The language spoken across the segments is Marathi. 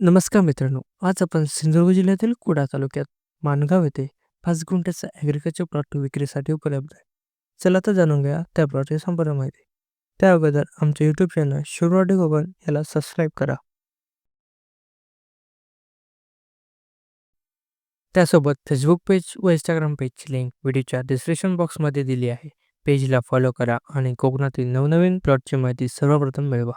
नमस्कार मित्रांनो आज आपण सिंधुदुर्ग जिल्ह्यातील कुडा तालुक्यात माणगाव येथे पाच गुंठ्याचा ॲग्रिकल्चर प्लॉट विक्रीसाठी उपलब्ध आहे. चला तर जाणून घ्या त्या प्लॉटची संपूर्ण माहिती. त्या अगोदर आमच्या यूट्यूब चॅनल शिवराडी गोगन याला सबस्क्राईब करा. त्यासोबत फेसबुक पेज व इंस्टाग्राम पेजची लिंक व्हिडिओच्या डिस्क्रिप्शन बॉक्समध्ये दिली आहे. पेजला फॉलो करा आणि कोकणातील नवनवीन प्लॉटची माहिती सर्वप्रथम मिळवा.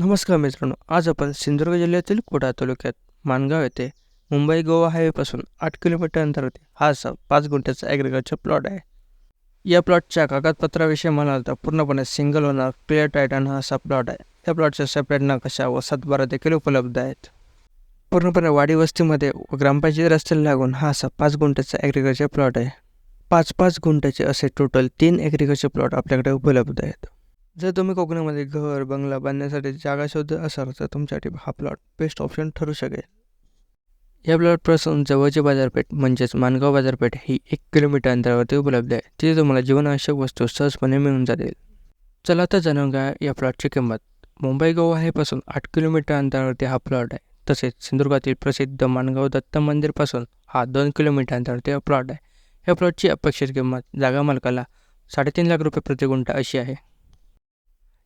नमस्कार मित्रांनो आज आपण सिंधुदुर्ग जिल्ह्यातील कुडा तालुक्यात माणगाव येथे मुंबई गोवा हायवेपासून आठ किलोमीटर अंतरावरती हा असा पाच गुंठ्याचा ॲग्रिकल्चर प्लॉट आहे. या प्लॉटच्या कागदपत्राविषयी म्हणाल तर पूर्णपणे सिंगल ओनर क्लिअर टायटन हा असा प्लॉट आहे. या प्लॉटच्या सेपरेट नकाशा व सातबारा देखील उपलब्ध आहेत. पूर्णपणे वाडी वस्तीमध्ये व ग्रामपंचायत रस्त्याला लागून हा असा पाच गुंठ्याचा ॲग्रिकल्चर प्लॉट आहे. पाच पाच गुंठ्याचे असे टोटल तीन ॲग्रिकल्चर प्लॉट आपल्याकडे उपलब्ध आहेत. जर तुम्ही कोकणामध्ये घर बंगला बांधण्यासाठी जागा शोधत असाल तर तुमच्यासाठी हा प्लॉट बेस्ट ऑप्शन ठरू शकेल. या प्लॉटपासून जवळची बाजारपेठ म्हणजेच मानगाव बाजारपेठ ही एक किलोमीटर अंतरावरती उपलब्ध आहे. तिथे तुम्हाला जीवनावश्यक वस्तू सहजपणे मिळून जातील. चला तर जाणून घ्या या प्लॉटची किंमत. मुंबई गोवा हेपासून आठ किलोमीटर अंतरावरती हा प्लॉट आहे. तसेच सिंधुदुर्गातील प्रसिद्ध मानगाव दत्त मंदिरपासून हा दोन किलोमीटर अंतरावरती हा प्लॉट आहे. या प्लॉटची अपेक्षित किंमत जागा मालकाला साडेतीन लाख रुपये प्रति गुंठा अशी आहे.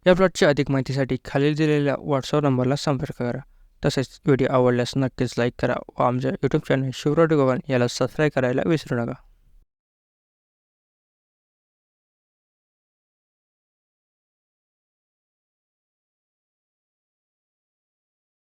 या प्लॉटच्या अधिक माहितीसाठी खालील दिलेल्या व्हॉट्सअप नंबरला संपर्क करा. तसेच व्हिडिओ आवडल्यास नक्कीच लाईक करा व आमच्या यूट्यूब चॅनल शिवराट गोवन याला सबस्क्राईब करायला विसरू नका.